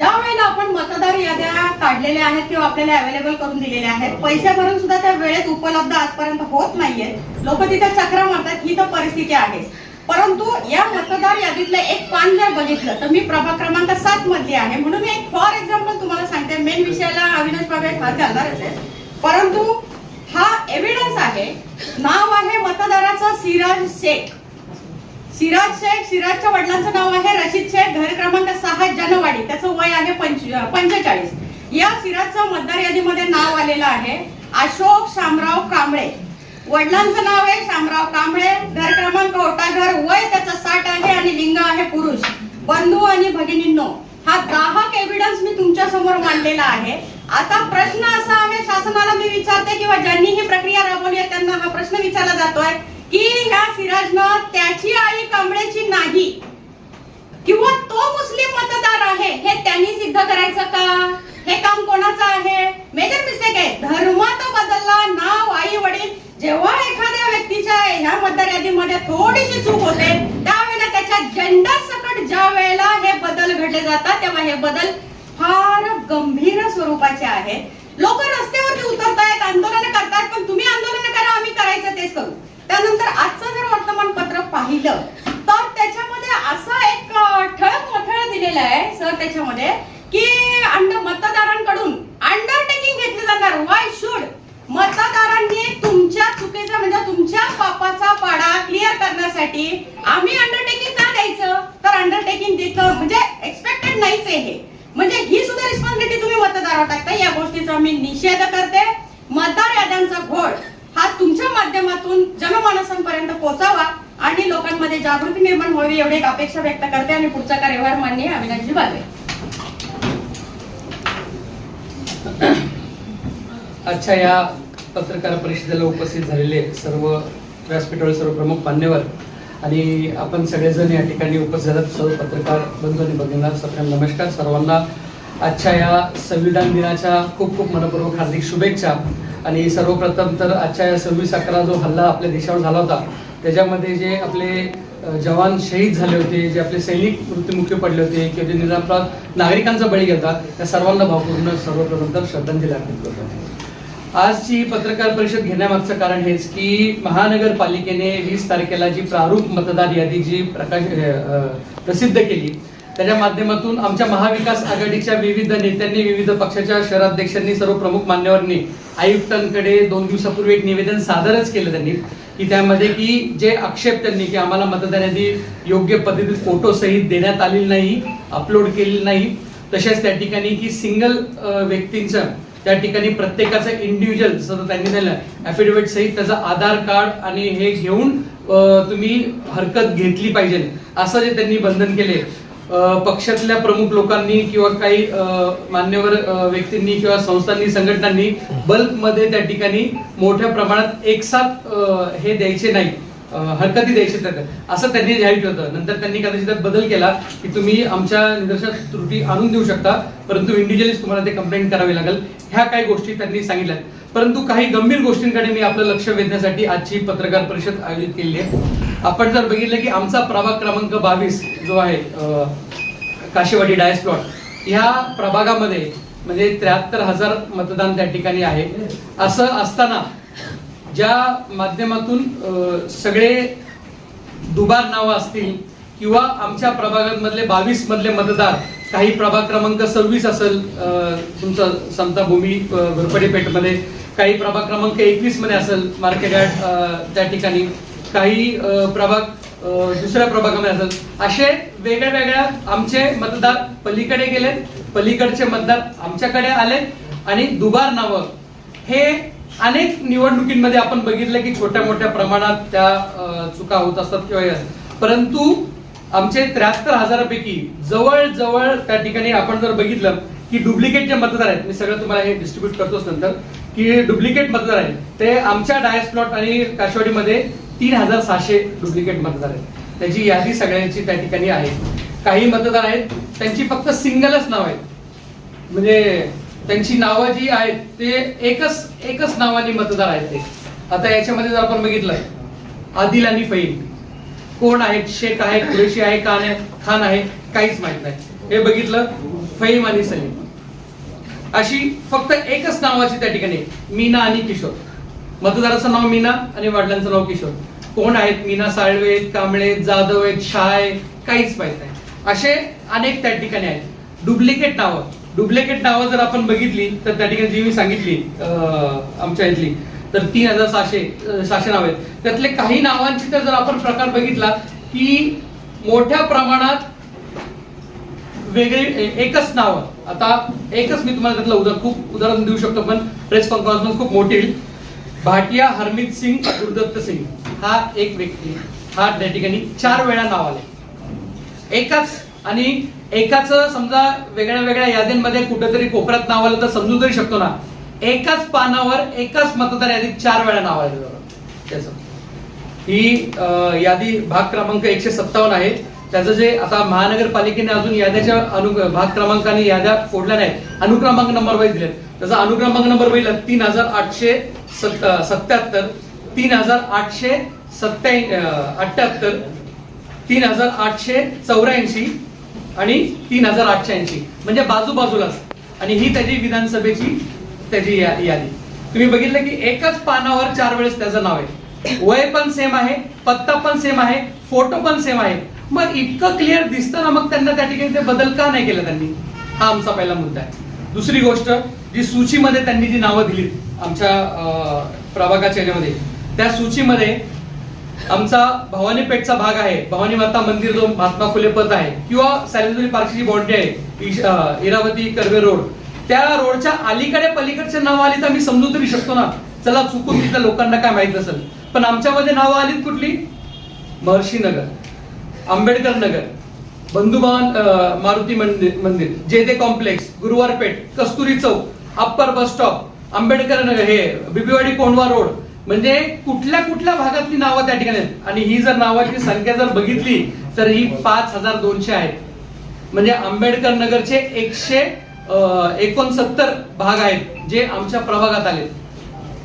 ज्या वेळेला आपण मतदार याद्या काढलेल्या आहेत किंवा आपल्याला अवेलेबल करून दिलेल्या आहेत पैसे भरून सुद्धा त्या वेळेत उपलब्ध आजपर्यंत होत नाहीये लोक तिथे चक्र मारतात ही तर परिस्थिती आहे. परंतु या मतदार यादीतलं एक पान जर बघितलं तर मी प्रभाग क्रमांक सात मधली आहे. म्हणून मी एक फॉर एक्झाम्पल तुम्हाला सांगते. मेन विषयाला अविनाश बाबा हात घालणारच आहे परंतु हा एव्हिडन्स आहे. नाव आहे मतदाराचं सिराज शेख. सिराज शेख सिराजच्या वडिलांचं नाव आहे रशीद शेख घर क्रमांक सहा जनवाडी. त्याचं वय आहे पंचेचाळीस. या सिराजचं मतदार यादीमध्ये नाव आलेलं आहे अशोक शामराव कांबळे. वडिलांचं नाव आहे शामराव कांबळे. घर क्रमांक ओटाघर. वय त्याचं साठ आहे आणि लिंग आहे पुरुष. बंधू आणि भगिनींनो हा दाहक एव्हिडन्स मी तुमच्यासमोर मांडलेला आहे. आता प्रश्न असा आहे शासनाला मी विचारते किंवा ज्यांनी ही प्रक्रिया राबवली आहे त्यांना हा प्रश्न विचारला जातोय. की ह्या सिराजनं त्याची आई कांबळेची नाही? किंवा तो मुस्लिम मतदार आहे हे त्यांनी सिद्ध करायचं का? हे काम कोणाचं आहे? मेजर मिस्टेक आहे. धर्म तो बदलला नाव आई वडील. जेव्हा एखाद्या व्यक्तीच्या ह्या मतदार यादीमध्ये थोडीशी चूक होते त्यावेळेला त्याच्या जेंडर सकट ज्या वेळेला हे बदल घडले जातात तेव्हा हे बदल फार गंभीर स्वरूपाचे आहेत. लोक रस्त्यावरती उतरतायत आंदोलन करतात पण तुम्ही आंदोलन करा आम्ही करायचं तेच करू. त्यानंतर आजचं जर वर्तमानपत्र पाहिलं तर त्याच्यामध्ये असा एक ठळक मोठळ दिलेला आहे सर त्याच्यामध्ये की अंड मतदारांकडून अंडरटेकिंग घेतले जाणार. वाय शुड मतदारांनी तुमच्या चुकीचा म्हणजे तुमच्या पापाचा पाडा क्लिअर करण्यासाठी आम्ही अंडरटेकिंग का द्यायचं तर अंडरटेकिंग देतं म्हणजे एक्सपेक्टेड नाहीच आहे हे म्हणजे ही सुद्धा रिस्पॉन्सिबिलिटी तुम्ही मतदारावर टाकता या गोष्टीचा मी निषेध करते मतदार याद्यांचा घोळ हा तुमच्या माध्यमातून जनमानसांपर्यंत पोहोचावा आणि लोकांमध्ये जागृती निर्माण व्हावी एवढी एक अपेक्षा व्यक्त करते आणि पुढचा कार्यभार मान्य अविनाशजी बागवे आजच्या या पत्रकार परिषदेला उपस्थित झालेले सर्व व्यासपीठावर सर्व प्रमुख मान्यवर आणि आपण सगळेजण या ठिकाणी उपस्थित झालात. सर्व पत्रकार बंधू आणि भगिनींना सप्रेम नमस्कार. सर्वांना आजच्या या संविधान दिनाच्या खूप खूप मनपूर्वक हार्दिक शुभेच्छा. आणि सर्वप्रथम तर आजच्या या सव्वीस अकरा जो हल्ला आपल्या देशावर झाला होता त्याच्यामध्ये जे आपले जवान शहीद झाले होते जे आपले सैनिक मृत्युमुखी पडले होते किंवा जे निरापराध नागरिकांचा बळी घेता त्या सर्वांना भावपूर्ण सर्वप्रथम तर श्रद्धांजली अर्पित करतो. आजची पत्रकार परिषद घेण्यामागचं कारण हेच की महानगरपालिकेने वीस तारखेला जी प्रारूप मतदार यादी जी प्रकाश प्रसिद्ध केली त्याच्या माध्यमातून आमच्या महाविकास आघाडीच्या विविध नेत्यांनी विविध पक्षाच्या शहराध्यक्षांनी सर्व प्रमुख मान्यवरांनी आयुक्तांकडे दोन दिवसापूर्वी एक निवेदन सादरच केलं त्यांनी की त्यामध्ये की जे आक्षेप त्यांनी की आम्हाला मतदार यादी योग्य पद्धतीत फोटो सहित देण्यात आलेली नाही अपलोड केलेली नाही तसेच त्या ठिकाणी की सिंगल व्यक्तींचं त्या ठिकाणी प्रत्येकाचं इंडिव्हिज्युअल जसं त्यांनी दिलं ॲफिडेव्हिट सहित त्याचं आधार कार्ड आणि हे घेऊन तुम्ही हरकत घेतली पाहिजे असं जे त्यांनी बंधन केले पक्षातल्या प्रमुख लोकांनी किंवा काही मान्यवर व्यक्तींनी किंवा संस्थांनी संघटनांनी बल्कमध्ये त्या ठिकाणी मोठ्या प्रमाणात एकसाथ हे द्यायचे नाही. हरकती द्यायची तर. असं त्यांनी जाहीर केलं होतं. नंतर त्यांनी कदाचित त्यात बदल केला की तुम्ही आमच्या निदर्शनात त्रुटी आणून देऊ शकता परंतु इंडिव्हिज्युअलीच तुम्हाला ते कंप्लेंट करावी लागेल. ह्या काही गोष्टी त्यांनी सांगितल्या परंतु काही गंभीर गोष्टींकडे मी आपलं लक्ष वेधण्यासाठी आजची पत्रकार परिषद आयोजित केली आहे. आपण जर बघितलं की आमचा प्रभाग क्रमांक बावीस जो आहे काशीवाडी डायस प्लॉट ह्या प्रभागामध्ये म्हणजे त्र्याहत्तर हजार मतदान त्या ठिकाणी आहे. असं असताना ज्या माध्यमातून सगळे दुबार नावं असतील किंवा आमच्या प्रभागांमधले बावीस मधले मतदार काही प्रभाग क्रमांक सव्वीस असेल तुमचं समता भूमी अ, घोरपडे पेठमध्ये काही प्रभाग क्रमांक एकवीसमध्ये असेल मार्केट यार्ड त्या ठिकाणी काही प्रभाग दुसऱ्या प्रभागामध्ये असतात. असे वेगळ्या वेगळ्या आमचे मतदार पलीकडे गेले पलीकडचे मतदार आमच्याकडे आले आणि दुबार नावं. हे अनेक निवडणुकींमध्ये आपण बघितलं की छोट्या मोठ्या प्रमाणात त्या चुका होत असतात किंवा परंतु आमचे त्र्याहत्तर हजारापैकी जवळ जवळ त्या ठिकाणी आपण जर बघितलं की डुप्लिकेट जे मतदार आहेत मी सगळं तुम्हाला हे डिस्ट्रीब्यूट करतोच नंतर की डुप्लिकेट मतदार आहेत ते आमच्या डायस प्लॉट आणि काशवाडीमध्ये तीन हजार सहाशे डुप्लिकेट मतदार आहेत. त्याची यादी सगळ्यांची त्या ठिकाणी आहे. काही मतदार आहेत त्यांची फक्त सिंगलच नाव आहेत. म्हणजे त्यांची नावं जी आहेत ते एकच एकच नावाने मतदार आहेत ते. आता याच्यामध्ये जर आपण बघितलं आदिल आणि फैल कोण आहेत शेख आहे कुरेशी आहे का आहे खान आहे काहीच माहीत नाही. हे बघितलं फहीम आणि सलीम. अशी फक्त एकच नावाची त्या ठिकाणी मीना आणि किशोर. मतदाराचं नाव मीना आणि वडिलांचं नाव किशोर. कोण आहेत? मीना साळवे आहेत, कांबळे आहेत, जाधव आहेत शाय काहीच माहीत नाही. असे अनेक त्या ठिकाणी आहेत. डुप्लिकेट नावं. डुप्लिकेट नावं जर आपण बघितली तर त्या ठिकाणी जी मी सांगितली आमच्या इथली तर तीन हजार सहाशे सहाशे नाव आहेत. त्यातले काही नावांची तर जर आपण प्रकार बघितला की मोठ्या प्रमाणात वेगळी एकच नाव. आता एकच मी तुम्हाला त्यातलं उदाहरण खूप उदाहरण देऊ शकतो पण प्रेस कॉन्फरन्स खूप मोठी भाटिया हरमित सिंग गुरुदत्त सिंग. हा एक व्यक्ती हा त्या ठिकाणी चार वेळा नाव आले एकाच आणि एकाच समजा वेगळ्या वेगळ्या याद्यांमध्ये कुठेतरी कोपऱ्यात नाव आलं तर समजू तरी शकतो ना. एकाच पानावर एकाच मतदार यादीत चार वेळा नाव आलेलं त्याचं. ही यादी भाग क्रमांक एकशे सत्तावन्न आहे. त्याचं जे आता महानगरपालिकेने अजून याद्याच्या अनु भाग क्रमांकाने याद्या फोडल्या नाहीत. अनुक्रमांक नंबर वाईज दिलेत. त्याचा अनुक्रमांक नंबर पहिला तीन हजार आठशे सत्याहत्तर तीन हजार आठशे सत्या अठ्याहत्तर तीन हजार आठशे चौऱ्याऐंशी आणि तीन हजार आठशे ऐंशी. म्हणजे बाजूबाजूलाच. आणि ही त्याची विधानसभेची त्याची यादी. तुम्ही बघितलं की एकाच पानावर चार वेळेस त्याचं नाव आहे. वय पण सेम आहे पत्ता पण सेम आहे फोटो पण सेम आहे. मग इतकं क्लिअर दिसतं ना मग त्यांना त्या ठिकाणी ते बदल का नाही केला त्यांनी? हा आमचा पहिला मुद्दा आहे. दुसरी गोष्ट जी सूचीमध्ये त्यांनी जी नावं दिलीत आमच्या अं, प्रभागाच्या याच्यामध्ये त्या सूचीमध्ये आमचा भवानी पेठचा भाग आहे. भवानी माता मंदिर जो महात्मा फुले पथ आहे किंवा सॅलिसबरी पार्कची जी बॉन्ड्री आहे इरावती कर्वे रोड. त्या रोडच्या अलीकडे पलीकडचे नाव आली तर आम्ही समजू तरी शकतो ना. चला चुकून तिथल्या लोकांना काय माहीत नसेल. पण आमच्यामध्ये नावं आलीत कुठली? महर्षी नगर आंबेडकर नगर बंधुभवन मारुती मंदिर मंदिर जे ते complex Guruwar Peth Kasturi Chowk upper bus stop Ambedkar Nagar हे बिबीवाडी कोंडवा रोड. म्हणजे कुठल्या कुठल्या भागातली नावं त्या ठिकाणी आहेत? आणि ही जर नावाची संख्या जर बघितली तर ही पाच हजार दोनशे आहेत. म्हणजे आंबेडकर नगरचे एकशे एकोणसत्तर भाग आहेत जे आमच्या प्रभागात आले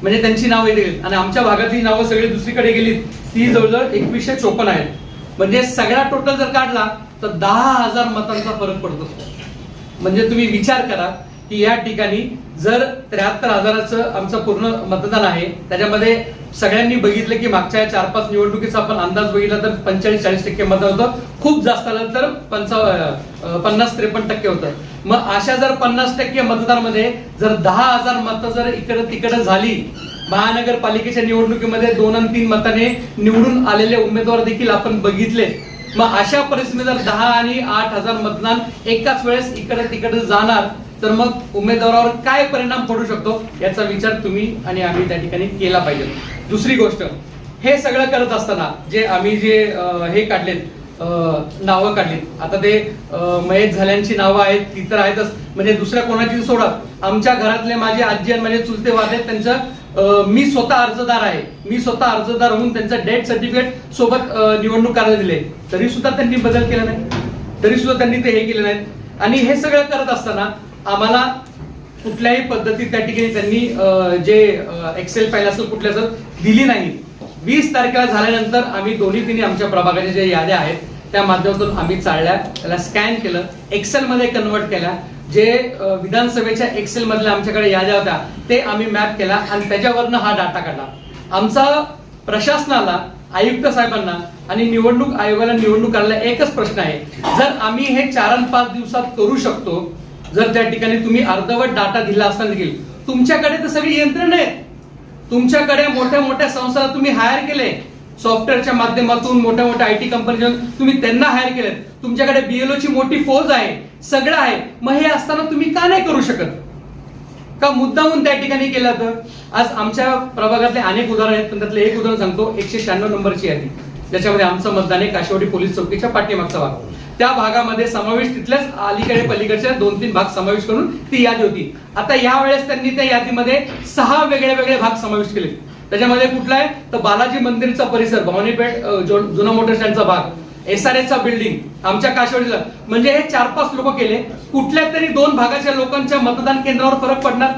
म्हणजे त्यांची नावं येते आणि आमच्या भागातली नावं सगळी दुसरीकडे गेलीत. ती जवळजवळ एकवीसशे चोपन्न आहेत. म्हणजे सगळा टोटल जर काढला तर दहा हजार मतांचा फरक पडतो. म्हणजे तुम्ही विचार करा की या ठिकाणी जर त्र्याहत्तर हजाराचं आमचं पूर्ण मतदान आहे त्याच्यामध्ये सगळ्यांनी बघितलं की मागच्या चार पाच निवडणुकीचा आपण अंदाज बघितला तर पंचेचाळीस चाळीस टक्के मतदान होतं. खूप जास्त आलं तर पंचाव पन्नास त्रेपन्न टक्के होतं. मग अशा जर पन्नास टक्के मतदारामध्ये जर दहा हजार मतं जर इकडं तिकडं झाली महानगरपालिकेच्या निवडणुकीमध्ये दोन आणि तीन मताने निवडून आलेले उमेदवार देखील आपण बघितले. मग अशा परिस्थितीत जर दहा आणि आठ हजार मतदान एकाच वेळेस इकडे तिकडे जाणार तर मग उमेदवारावर काय परिणाम पडू शकतो याचा विचार तुम्ही आणि आम्ही त्या ठिकाणी केला पाहिजे. दुसरी गोष्ट हे सगळं करत असताना जे आम्ही जे हे काढलेत नावं काढली आता ते मयत झाल्यांची नावं आहेत ती तर आहेतच. म्हणजे दुसऱ्या कोणाची सोडा. आमच्या घरातले माझे आजी आणि माझे चुलते वाद आहेत त्यांचं मी स्वतः अर्जदार आहे. मी स्वतः अर्जदार होऊन त्यांचं डेथ सर्टिफिकेट सोबत निवडणूक करायला दिले तरी सुद्धा त्यांनी बदल केला नाही. तरी सुद्धा त्यांनी ते हे केले नाहीत आणि हे सगळं करत असताना आम्हाला कुठल्याही पद्धतीत त्या ठिकाणी त्यांनी जे एक्सेल फाईल असेल कुठल्या असेल दिली नाही. वीस तारखेला झाल्यानंतर आम्ही दोन्ही तिन्ही आमच्या प्रभागाच्या ज्या याद्या आहेत त्या माध्यमातून आम्ही चालल्या. त्याला स्कॅन केलं. एक्सेल मध्ये कन्वर्ट केला. जे विधानसभेच्या एक्सेल मधल्या आमच्याकडे याद्या होत्या ते आम्ही मॅप केला आणि त्याच्यावरनं हा डाटा काढला. आमचा प्रशासनाला आयुक्त साहेबांना आणि निवडणूक आयोगाला निवडणूक करायला एकच प्रश्न आहे. जर आम्ही हे चार आणि पाच दिवसात करू शकतो जर त्या ठिकाणी तुम्ही अर्धवट डाटा दिला असताना देखील तुमच्याकडे तर सगळी यंत्रणा आहेत. तुमच्याकडे मोठ्या मोठ्या संस्थांना तुम्ही हायर केले. सॉफ्टवेअरच्या माध्यमातून मोठ्या मोठ्या आय टी कंपनी तुम्ही त्यांना हायर केलं तुमच्याकडे बीएलओ ची मोठी फौज आहे सगळं आहे. मग हे असताना तुम्ही का नाही करू शकत? का मुद्दामून त्या ठिकाणी केला तर? आज आमच्या प्रभागातले अनेक उदाहरण आहेत पण त्यातलं एक उदाहरण सांगतो एकशे शहाण्णव नंबरची यादी ज्याच्यामध्ये आमचं मतदान आहे काशेवाडी पोलीस चौकीच्या पाठीमागचा भाग. त्या भागामध्ये समावेश तिथल्याच अलीकडे पलीकडच्या दोन तीन भाग समावेश करून ती यादी होती. आता यावेळेस त्यांनी त्या यादीमध्ये सहा वेगळे वेगळे भाग समाविष्ट केले त्याच्यामध्ये कुठला आहे? तर बालाजी मंदिरचा परिसर भवानीपेठ जुना मोटर स्टँडचा भाग. एस आर चा बिल्डिंग आमच्या काशेवाडीला म्हणजे हे चार पाच लोक केले. कुठल्या तरी दोन भागाच्या लोकांच्या मतदान केंद्रावर फरक पडणार?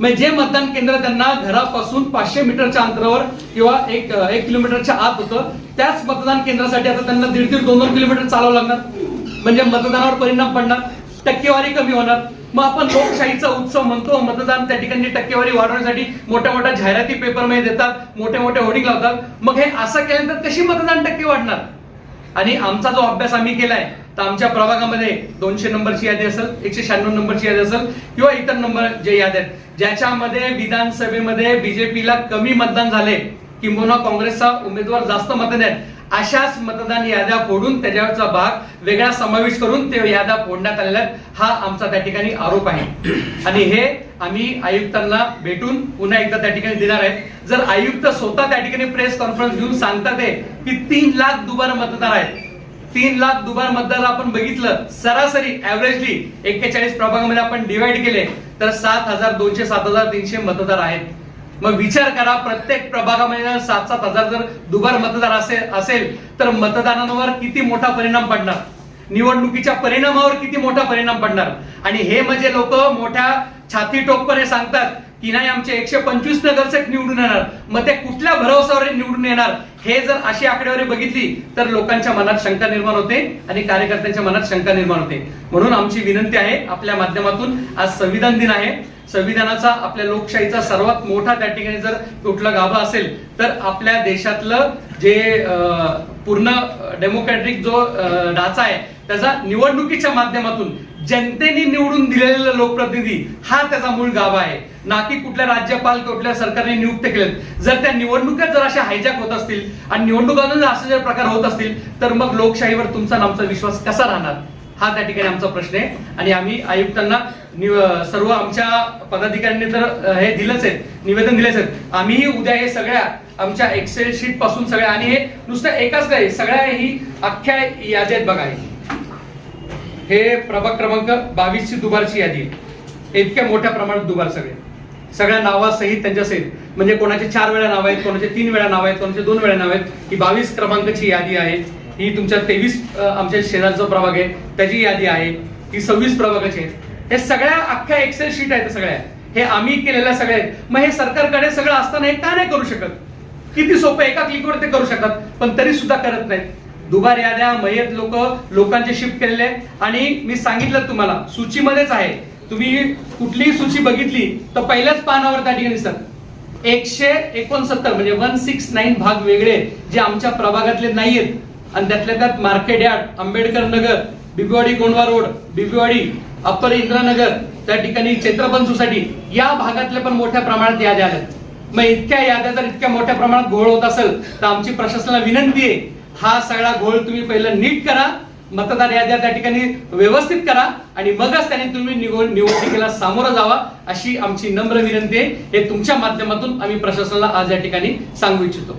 म्हणजे जे मतदान केंद्र त्यांना घरापासून पाचशे मीटरच्या अंतरावर किंवा एक एक किलोमीटरच्या आत होतं त्याच मतदान केंद्रासाठी आता त्यांना दीड दीड दोन दोन किलोमीटर चालावं लागणार. म्हणजे मतदानावर परिणाम पडणार. टक्केवारी कमी होणार. मग आपण लोकशाहीचा उत्सव म्हणतो मतदान त्या ठिकाणी टक्केवारी वाढवण्यासाठी मोठ्या मोठ्या जाहिराती पेपरमध्ये देतात मोठे मोठे होर्डिंग लावतात. मग हे असं केल्यानंतर कशी मतदान टक्के वाढणार? आणि आमचा जो अभ्यास आम्ही केलाय तर आमच्या प्रभागामध्ये दोनशे नंबरची यादी असेल एकशे शहाण्णव नंबरची यादी असेल किंवा इतर नंबर जे यादी आहेत ज्याच्यामध्ये विधानसभेमध्ये बीजेपीला कमी मतदान झाले किंबहुना काँग्रेसचा उमेदवार जास्त मतदान आहेत. अशाच मतदान याद्या फोडून त्याच्यावरचा भाग वेगळा समावेश करून ते याद्या फोडण्यात आलेल्या हा आमचा त्या ठिकाणी आरोप आहे. आणि हे आम्ही आयुक्तांना भेटून पुन्हा एकदा त्या ठिकाणी देणार आहेत. जर आयुक्त स्वतः त्या ठिकाणी प्रेस कॉन्फरन्स घेऊन सांगतात की तीन लाख दुबार मतदार आहेत. तीन लाख दुबार मतदार आपण बघितलं सरासरी ऍव्हरेजली एक्केचाळीस प्रभागामध्ये आपण डिवाइड केले तर सात हजार दोनशे सात हजार तीनशे मतदार आहेत. मग विचार करा प्रत्येक प्रभागामध्ये जर सात सात हजार जर दुबार मतदार असेल असेल तर मतदानावर किती मोठा परिणाम पडणार? निवडणुकीच्या परिणामावर किती मोठा परिणाम पडणार? आणि हे म्हणजे लोक मोठ्या छाती टोकपणे सांगतात की नाही आमचे एकशे पंचवीस नगरसेवक निवडून येणार. मग ते कुठल्या भरोसावर निवडून येणार हे जर अशी आकडेवारी बघितली तर लोकांच्या मनात शंका निर्माण होते आणि कार्यकर्त्यांच्या मनात शंका निर्माण होते. म्हणून आमची विनंती आहे आपल्या माध्यमातून आज संविधान दिन आहे. संविधानाचा आपल्या लोकशाहीचा सर्वात मोठा त्या ठिकाणी जर कुठला गाभा असेल तर आपल्या देशातलं जे पूर्ण डेमोक्रॅटिक जो ढाचा आहे त्याचा निवडणुकीच्या माध्यमातून जनतेने निवडून दिलेला लोकप्रतिनिधी हा त्याचा मूळ गाभा आहे. ना की कुठल्या राज्यपाल कुठल्या सरकारने नियुक्त केलेत. जर त्या निवडणुका जर अशा हायजॅक होत असतील आणि निवडणुकांमध्ये जर असे जर प्रकार होत असतील तर मग लोकशाहीवर तुमचा आमचा विश्वास कसा राहणार? हा त्या ठिकाणी आमचा प्रश्न आहे. आणि आम्ही आयुक्तांना सर्व आमच्या पदाधिकाऱ्यांनी तर हे दिलंच आहे. निवेदन दिलेच आहेत आम्हीही उद्या हे सगळ्या आमच्या एक्सेल शीटपासून सगळ्या आणि हे नुसतं एकाच काय सगळ्या ही अख्ख्या यादी आहेत बघा. हे. प्रभाग क्रमांक बावीसची दुबारची यादी आहे. इतक्या मोठ्या प्रमाणात दुबार सगळे. सगळ्या नावासहित त्यांच्या सहित म्हणजे कोणाचे चार वेळा नाव आहेत कोणाचे तीन वेळा नाव आहेत कोणाचे दोन वेळा नाव आहेत ही बावीस क्रमांकाची यादी आहे. ही तुमच्या तेवीस आमच्या शेजारचा प्रभाग आहे त्याची यादी आहे. ही सव्वीस प्रभागाची आहे हे सगळ्या अख्ख्या एक्सेल शीट आहेत सगळ्या. हे आम्ही केलेल्या सगळ्या आहेत. मग हे सरकारकडे सगळं असताना हे का नाही करू शकत? किती सोपं एका क्लिकवर ते करू शकतात पण तरी सुद्धा करत नाहीत. दुबार याद्या मयत लोक लोकांचे शिफ्ट केलेले आणि मी सांगितलं तुम्हाला सूचीमध्येच आहे. तुम्ही कुठलीही सूची बघितली तर पहिल्याच पानावर त्या ठिकाणी दिसतात. एकशे एकोणसत्तर म्हणजे वन सिक्स नाईन भाग वेगळे जे आमच्या प्रभागातले नाहीयेत. आणि त्यातल्या त्यात market yard Ambedkar Nagar Bibwewadi Kondhwa road Bibwewadi upper Indiranagar त्या ठिकाणी चैत्रपन सोसायटी या भागातल्या पण मोठ्या प्रमाणात याद्या आल्यात. मग इतक्या याद्या जर इतक्या मोठ्या प्रमाणात घोळ होत असेल तर आमची प्रशासनाला विनंती आहे हा सगळा घोळ तुम्ही पहिलं नीट करा मतदार याद्या त्या ठिकाणी व्यवस्थित करा आणि मगच त्याने तुम्ही निवडणुकीला सामोरं जावा अशी आमची नम्र विनंती आहे. हे तुमच्या माध्यमातून आम्ही प्रशासनाला आज या ठिकाणी सांगू इच्छितो.